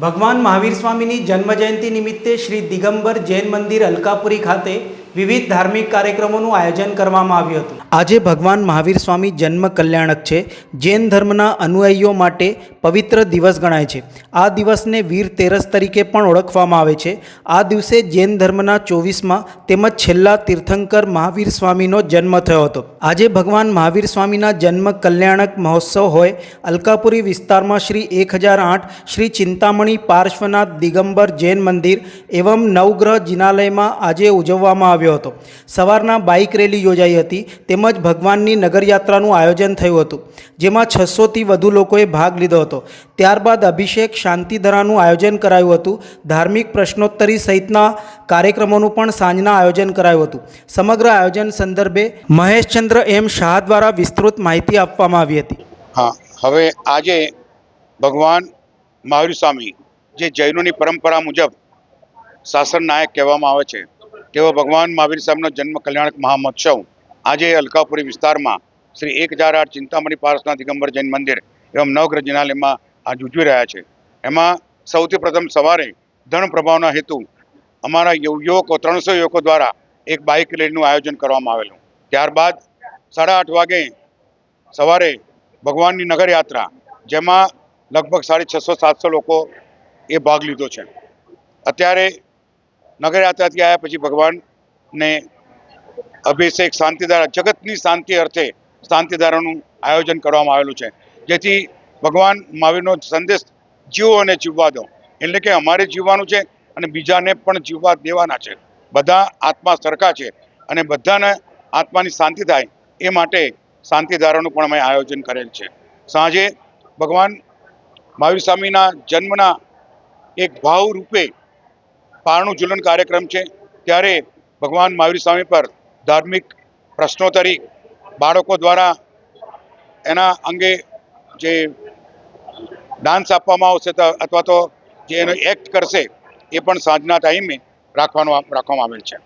ભગવાન મહાવીર સ્વામીની જન્મજયંતિ નિમિત્તે શ્રી દિગંબર જૈન મંદિર અલકાપુરી ખાતે વિવિધ ધાર્મિક કાર્યક્રમોનું આયોજન કરવામાં આવ્યું હતું. આજે ભગવાન મહાવીર સ્વામી જન્મ કલ્યાણક છે. જૈન ધર્મના અનુયાયીઓ માટે પવિત્ર દિવસ ગણાય છે. આ દિવસને વીર તેરસ તરીકે પણ ઓળખવામાં આવે છે. આ દિવસે જૈન ધર્મના ચોવીસમાં તેમજ છેલ્લા તીર્થંકર મહાવીર સ્વામીનો જન્મ થયો હતો. આજે ભગવાન મહાવીર સ્વામીના જન્મ કલ્યાણક મહોત્સવ હોય, અલકાપુરી વિસ્તારમાં શ્રી એક હજાર આઠ, શ્રી ચિંતામણી પાર્શ્વનાથ દિગંબર જૈન મંદિર એવમ નવગ્રહ જિનાલયમાં આજે ઉજવવામાં આવ્યો હતો. સવારના બાઇક રેલી યોજાઈ હતી. તેમજ ભગવાનની નગરયાત્રાનું આયોજન થયું હતું, જેમાં છસોથી વધુ લોકોએ ભાગ લીધો હતો. ત્યારબાદ અભિષેક શાંતિધરાનું આયોજન કરાયું હતું. ધાર્મિક પ્રશ્નોત્તરી સહિતના કાર્યક્રમોનું પણ સાંજના આયોજન કરાયું હતું. સમગ્ર આયોજન સંદર્ભે મહેશચંદ્ર એમ શાહ દ્વારા વિસ્તૃત માહિતી આપવામાં આવી હતી. હા, હવે આજે ભગવાન મહાવીર સ્વામી જે જૈનોની પરંપરા મુજબ શાસન નાયક કહેવામાં આવે છે તેઓ ભગવાન મહાવીર સાહેબનો જન્મ કલ્યાણક મહામહોત્સવ, આજે અલકાપુરી વિસ્તારમાં શ્રી એક હજાર આઠ ચિંતામણી પારસના દિગંબર જૈન મંદિર એવં નવગ્રહ જિનાલયમાં આજ ઉજવી રહ્યા છે. એમાં સૌથી પ્રથમ સવારે ધન પ્રભાવના હેતુ અમારા યુવકો ત્રણસો યુવકો દ્વારા એક બાઇક રેલીનું આયોજન કરવામાં આવેલું. ત્યારબાદ સાડા આઠ વાગે સવારે ભગવાનની નગરયાત્રા, જેમાં લગભગ સાડી છસો સાતસો લોકો એ ભાગ લીધો છે. અત્યારે નગરયાત્રાથી આવ્યા પછી ભગવાનને અભિષેક શાંતિદારા જગતની શાંતિ અર્થે શાંતિદારાનું આયોજન કરવામાં આવેલું છે. જેથી ભગવાન મહાવીરનો સંદેશ જીવો અને જીવવા દો. એટલે કે અમારે જીવવાનું છે અને બીજાને પણ જીવવા દેવાના છે. બધા આત્મા સરખા છે અને બધાને આત્માની શાંતિ થાય એ માટે શાંતિધારાનું પણ અમે આયોજન કરેલ છે. સાંજે ભગવાન મહાવીર સ્વામીના જન્મના એક ભાવ રૂપે પારણું જુલન કાર્યક્રમ છે, ત્યારે ભગવાન મહાવીર સ્વામી પર ધાર્મિક પ્રશ્નોત્તરી બાળકો દ્વારા એના અંગે જે ડાન્સ આપવામાં આવશે અથવા તો જે એનો એક્ટ કરશે, એ પણ સાંજના ટાઈમે રાખવાનો, રાખવામાં આવેલ છે.